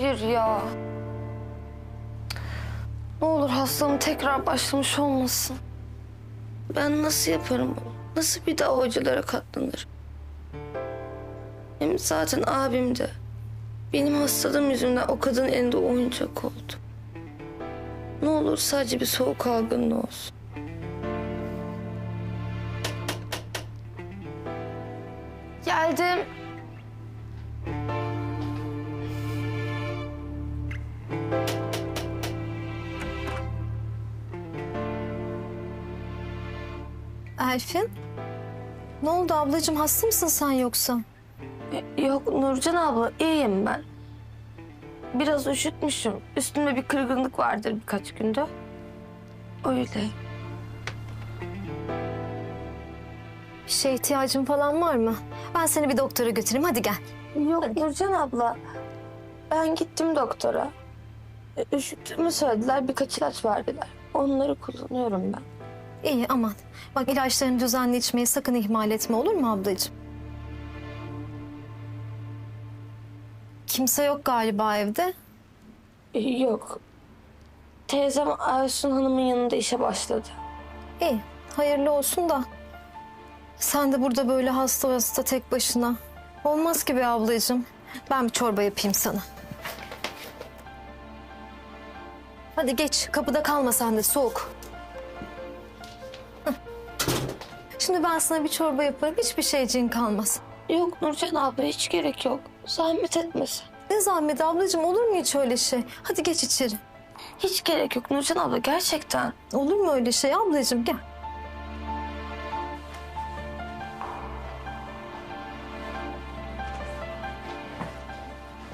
hayır ya. Ne olur hastalığım tekrar başlamış olmasın. Ben nasıl yaparım bunu? Nasıl bir daha hocalara katlanırım? Hem zaten abim de benim hastalığım yüzünden o kadın elinde oyuncak oldu. Ne olur sadece bir soğuk algınlığı olsun. Geldim. Elfin? Ne oldu ablacığım hasta mısın sen yoksa? E, Yok Nurcan abla iyiyim ben. Biraz üşütmüşüm. Üstümde bir kırgınlık vardır birkaç günde. Öyle. Bir şeye ihtiyacın falan var mı? Ben seni bir doktora götüreyim hadi gel. Yok Nurcan abla. Ben gittim doktora. E, Üşüttüğümü söylediler. Birkaç ilaç verdiler. Onları kullanıyorum ben. İyi aman. Bak ilaçlarını düzenli içmeyi sakın ihmal etme olur mu ablacığım? Kimse yok galiba evde. E, Yok. Teyzem Aysun Hanım'ın yanında işe başladı. İyi hayırlı olsun da. Sen de burada böyle hasta hasta tek başına. Olmaz ki be ablacığım. Ben bir çorba yapayım sana. Hadi geç kapıda kalma sen de soğuk. Şimdi ben sana bir çorba yaparım hiçbir şeyciğin kalmaz. Yok Nurcan abla hiç gerek yok. Zahmet etmesin. Ne zahmet ablacığım olur mu hiç öyle şey? Hadi geç içeri. Hiç gerek yok Nurcan abla gerçekten. Olur mu öyle şey ablacığım gel.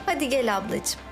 Hadi gel ablacığım.